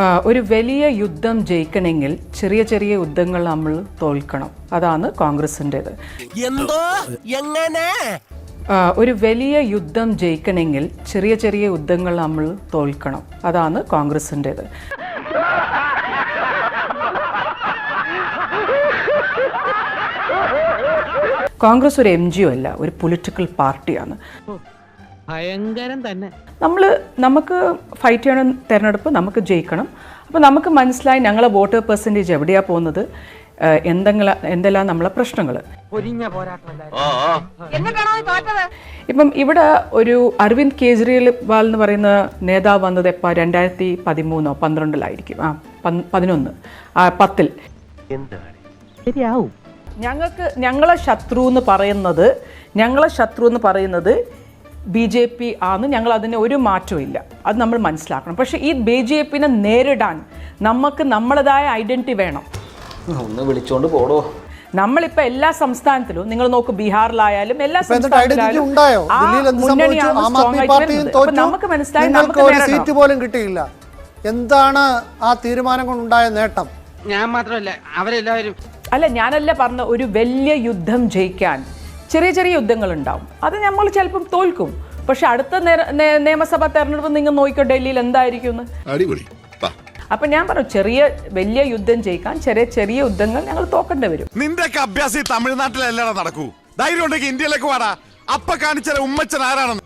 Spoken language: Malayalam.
ഒരു വലിയ യുദ്ധം ജയിക്കണമെങ്കിൽ ചെറിയ ചെറിയ യുദ്ധങ്ങൾ നമ്മൾ തോൽക്കണം. അതാണ് കോൺഗ്രസിന്റെത്. എന്തോ? എങ്ങനെ? ഒരു വലിയ യുദ്ധം ജയിക്കണമെങ്കിൽ ചെറിയ ചെറിയ യുദ്ധങ്ങൾ നമ്മൾ തോൽക്കണം. അതാണ് കോൺഗ്രസിന്റെത്. കോൺഗ്രസ് ഒരു എം ജി ഒ അല്ല ഒരു പൊളിറ്റിക്കൽ പാർട്ടിയാണ്. ഭയങ്കരം തന്നെ. നമ്മൾ നമുക്ക് ഫൈറ്റ് ചെയ്യണം തിരഞ്ഞെടുപ്പ് നമുക്ക് ജയിക്കണം. അപ്പോൾ നമുക്ക് മനസ്സിലായി ഞങ്ങളെ വോട്ടർ പെർസെന്റേജ് എവിടെയാണ് പോകുന്നത് എന്തെങ്കിലും എന്തെല്ലാം നമ്മളെ പ്രശ്നങ്ങൾ ഇപ്പം ഇവിടെ ഒരു അരവിന്ദ് കേജ്രിവാൾ എന്ന് പറയുന്ന നേതാവ് വന്നത് എപ്പോൾ രണ്ടായിരത്തി പതിമൂന്നോ പന്ത്രണ്ടിലായിരിക്കും. ആ പതിനൊന്ന് ആ പത്തിൽ. ശരിയാവും. ഞങ്ങൾക്ക് ഞങ്ങളെ ശത്രു എന്ന് പറയുന്നത് ഞങ്ങളെ ശത്രു എന്ന് പറയുന്നത് ബി ജെ പി ആണ് ഞങ്ങൾ അതിന് ഒരു മാറ്റവും ഇല്ല. അത് നമ്മൾ മനസ്സിലാക്കണം. പക്ഷേ ഈ ബി ജെ പിനെ നേരിടാൻ നമുക്ക് നമ്മളതായ ഐഡന്റി വേണം. ഒന്ന് വിളിച്ചോണ്ട് പോടോ. നമ്മളിപ്പോ എല്ലാ സംസ്ഥാനത്തിലും നിങ്ങൾ നോക്കൂ ബീഹാറിലായാലും എല്ലാ സംസ്ഥാനത്തിലായാലും നമുക്ക് മനസ്സിലായി നമുക്ക് ഒരു സീറ്റ് പോലും കിട്ടിയില്ല. എന്താണ് ആ തീരുമാനം കൊണ്ടുണ്ടായ നേട്ടം? ഞാൻ മാത്രമല്ല അവരെല്ലാവരും അല്ല ഞാനല്ല പറഞ്ഞ ഒരു വലിയ യുദ്ധം ജയിക്കാൻ ചെറിയ ചെറിയ യുദ്ധങ്ങൾ ഉണ്ടാവും അത് നമ്മൾ ചിലപ്പം തോൽക്കും. പക്ഷെ അടുത്ത നിയമസഭാ തെരഞ്ഞെടുപ്പ് നിങ്ങൾ നോക്കിക്കോ ഡൽഹിയിൽ എന്തായിരിക്കും എന്ന് അടിപൊളി. വാ. അപ്പൊ ഞാൻ പറഞ്ഞു ചെറിയ വലിയ യുദ്ധം ജയിക്കാൻ ചെറിയ ചെറിയ യുദ്ധങ്ങൾ ഞങ്ങൾ തോക്കേണ്ടി വരും. നിന്റെയൊക്കെ അഭ്യാസം തമിഴ്നാട്ടിലെല്ലാം നടക്കൂ. ധൈര്യം ഉണ്ടെങ്കിൽ ഇന്ത്യയിലേക്ക് വാടാ. അപ്പൊ കാണിച്ചാൽ ഉമ്മച്ചൻ ആരാണെന്ന്.